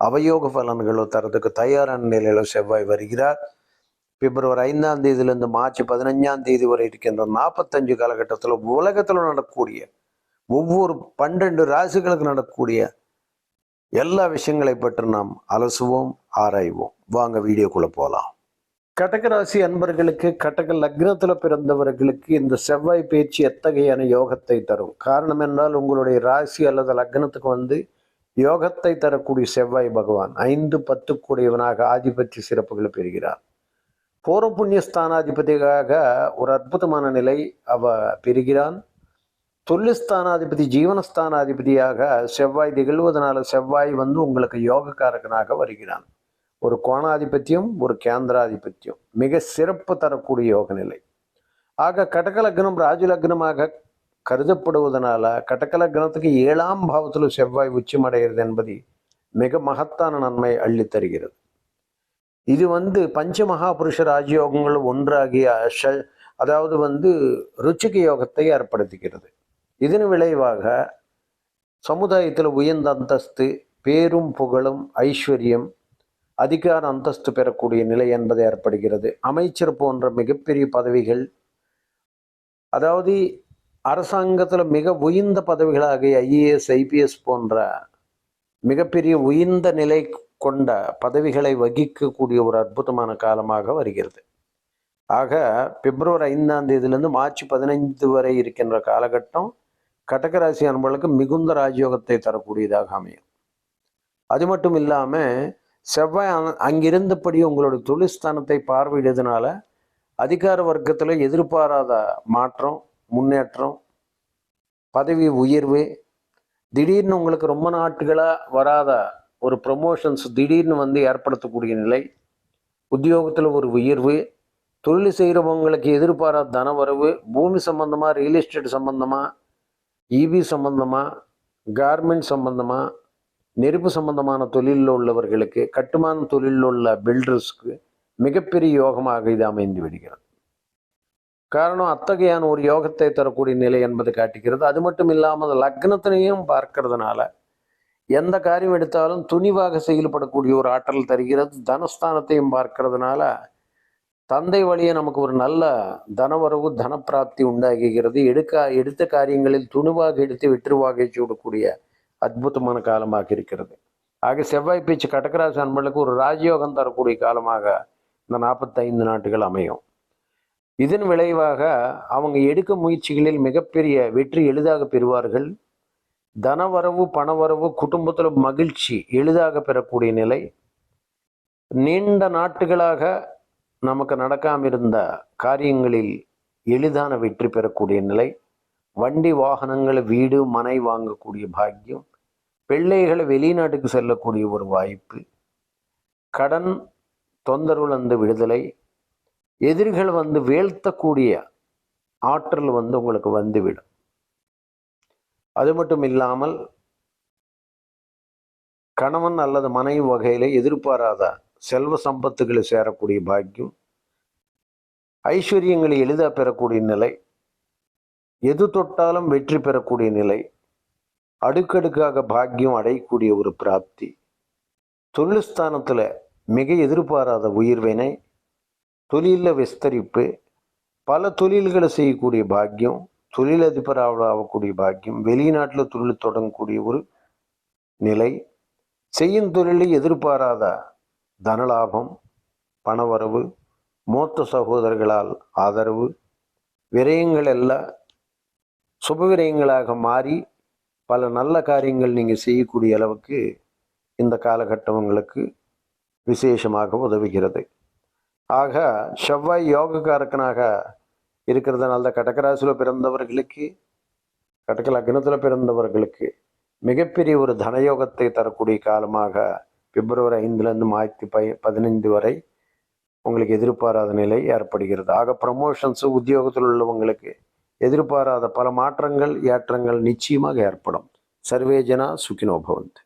அவயோக பலன்களோ தரதுக்கு தயாரான நிலையில செவ்வாய் வருகிறார். பிப்ரவரி ஐந்தாம் தேதியிலிருந்து மார்ச் பதினஞ்சாம் தேதி வரை இருக்கின்ற நாற்பத்தஞ்சு காலகட்டத்தில் உலகத்தில் நடக்கக்கூடிய ஒவ்வொரு பன்னெண்டு ராசிகளுக்கு நடக்கக்கூடிய எல்லா விஷயங்களை பற்றி நாம் அலசுவோம் ஆராய்வோம். வாங்க வீடியோக்குள்ளே போகலாம் கடகராசி அன்பர்களுக்கு கடக லக்னத்தில் பிறந்தவர்களுக்கு இந்த செவ்வாய் பேச்சு எத்தகையான யோகத்தை தரும்? காரணம் என்றால் உங்களுடைய ராசி அல்லது லக்னத்துக்கு வந்து யோகத்தை தரக்கூடிய செவ்வாய் பகவான் ஐந்து பத்து கூடியவனாக ஆதிபத்திய சிறப்புகளை பெறுகிறார். பூர்வ புண்ணியஸ்தானாதிபதியாக ஒரு அற்புதமான நிலை அவ பெறுகிறான். தொல்லிஸ்தானாதிபதி ஜீவனஸ்தானாதிபதியாக செவ்வாய் திகழ்வதனால செவ்வாய் வந்து உங்களுக்கு யோகக்காரகனாக வருகிறான். ஒரு கோணாதிபத்தியம் ஒரு கேந்திராதிபத்தியம். மிக சிறப்பு தரக்கூடிய யோக நிலை ஆக கடக லக்னம் ராஜ லக்னமாக கருதப்படுவதனால கடக கிரகத்துக்கு ஏழாம் பாவத்தில் செவ்வாய் உச்சமடைகிறது என்பது மிக மகத்தான நன்மை அள்ளி தருகிறது. இது வந்து பஞ்ச மகாபுருஷ ராஜயோகங்கள் ஒன்றாகிய அதாவது வந்து ருச்சிக யோகத்தை ஏற்படுத்துகிறது. இதன் விளைவாக சமுதாயத்தில் உயர்ந்த அந்தஸ்து பேரும் புகழும் ஐஸ்வர்யம் அதிகார அந்தஸ்து பெறக்கூடிய நிலை என்பது ஏற்படுகிறது. அமைச்சர் போன்ற மிகப்பெரிய பதவிகள் அதாவது அரசாங்கத்தில் மிக உயர்ந்த பதவிகளாகிய ஐஏஎஸ் ஐபிஎஸ் போன்ற மிகப்பெரிய உயர்ந்த நிலை கொண்ட பதவிகளை வகிக்கக்கூடிய ஒரு அற்புதமான காலமாக வருகிறது. ஆக பிப்ரவரி ஐந்தாம் தேதியிலிருந்து மார்ச் பதினைந்து வரை இருக்கின்ற காலகட்டம் கடகராசி அன்பர்களுக்கு மிகுந்த ராஜயோகத்தை தரக்கூடியதாக அமையும். அது மட்டும் இல்லாமல் செவ்வாய் அங்கிருந்தபடி உங்களுடைய தொழிற்ஸ்தானத்தை பார்வையிடுறதுனால அதிகார வர்க்கத்தில் எதிர்பாராத மாற்றம் முன்னேற்றம் பதவி உயர்வு திடீர்னு உங்களுக்கு ரொம்ப நாட்களாக வராத ஒரு ப்ரொமோஷன்ஸ் திடீர்னு வந்து ஏற்படுத்தக்கூடிய நிலை உத்தியோகத்தில் ஒரு உயர்வு தொழில் செய்கிறவங்களுக்கு எதிர்பாராத தனவரவு பூமி சம்பந்தமாக ரியல் எஸ்டேட் சம்பந்தமாக இபி சம்பந்தமாக கார்மெண்ட் சம்பந்தமாக நெருப்பு சம்பந்தமான தொழிலில் உள்ளவர்களுக்கு கட்டுமான தொழிலில் உள்ள பில்டர்ஸ்க்கு மிகப்பெரிய யோகமாக இது அமைந்து விடுகிறது. காரணம் அத்தகையான ஒரு யோகத்தை தரக்கூடிய நிலை என்பது காட்டுகிறது. அது மட்டும் இல்லாமல் லக்னத்தினையும் பார்க்கறதுனால எந்த காரியம் எடுத்தாலும் துணிவாக செயல்படக்கூடிய ஒரு ஆற்றல் தருகிறது. தனஸ்தானத்தையும் பார்க்கறதுனால தந்தை வழியே நமக்கு ஒரு நல்ல தனவரவு தனப்பிராப்தி உண்டாகுகிறது. எடுக்க எடுத்த காரியங்களில் துணிவாக எடுத்து வெற்றுவாக சூடக்கூடிய அற்புதமான காலமாக இருக்கிறது. ஆக செவ்வாய் பேச்சு கடகராசி அன்பர்களுக்கு ஒரு ராஜயோகம் தரக்கூடிய காலமாக இந்த நாற்பத்தைந்து நாட்டுகள் அமையும். இதன் விளைவாக அவங்க எடுக்க முயற்சிகளில் மிகப்பெரிய வெற்றி எளிதாக பெறுவார்கள். தனவரவு பணவரவு குடும்பத்தில் மகிழ்ச்சி எளிதாக பெறக்கூடிய நிலை. நீண்ட நாட்டுகளாக நமக்கு நடக்காமல் இருந்த காரியங்களில் எளிதான வெற்றி பெறக்கூடிய நிலை. வண்டி வாகனங்கள் வீடு மனை வாங்கக்கூடிய பாக்கியம். பிள்ளைகளை வெளிநாட்டுக்கு செல்லக்கூடிய ஒரு வாய்ப்பு. கடன் தொந்தரவுலேருந்து விடுதலை. எதிரிகள் வந்து வீழ்த்தக்கூடிய ஆற்றல் வந்து உங்களுக்கு வந்துவிடும். அது மட்டும் இல்லாமல் கணவன் அல்லது மனைவி வகையில் எதிர்பாராத செல்வ சம்பத்துகளை சேரக்கூடிய பாக்கியம் ஐஸ்வர்யங்களை எளிதாக பெறக்கூடிய நிலை எது தொட்டாலும் வெற்றி பெறக்கூடிய நிலை அடுக்கடுக்காக பாக்கியம் அடையக்கூடிய ஒரு பிராப்தி தொழில்ஸ்தானத்தில் மிக எதிர்பாராத உயிர்வினை தொழிலில் விஸ்தரிப்பு பல தொழில்களை செய்யக்கூடிய பாக்கியம் தொழிலதிபராக ஆகக்கூடிய பாக்கியம் வெளிநாட்டில் தொழில் தொடங்கக்கூடிய ஒரு நிலை. செய்யும் தொழிலில் எதிர்பாராத தனலாபம் பணவரவு மூத்த சகோதரர்களால் ஆதரவு விரயங்கள் எல்லாம் சுப விரயங்களாக மாறி பல நல்ல காரியங்கள் நீங்கள் செய்யக்கூடிய அளவுக்கு இந்த காலகட்டம் உங்களுக்கு விசேஷமாக உதவுகிறது. ஆக செவ்வாய் யோகக்காரக்கனாக இருக்கிறதுனால தான் கடகராசியில் பிறந்தவர்களுக்கு கடக லக்னத்தில் பிறந்தவர்களுக்கு மிகப்பெரிய ஒரு தனயோகத்தை தரக்கூடிய காலமாக பிப்ரவரி ஐந்துலேருந்து மார்ச் பை பதினைந்து வரை உங்களுக்கு எதிர்பாராத நிலை ஏற்படுகிறது. ஆக ப்ரமோஷன்ஸு உத்தியோகத்தில் உள்ளவங்களுக்கு எதிர்பாராத பல மாற்றங்கள் ஏற்றங்கள் நிச்சயமாக ஏற்படும். சர்வேஜனா சுகினோபவந்த்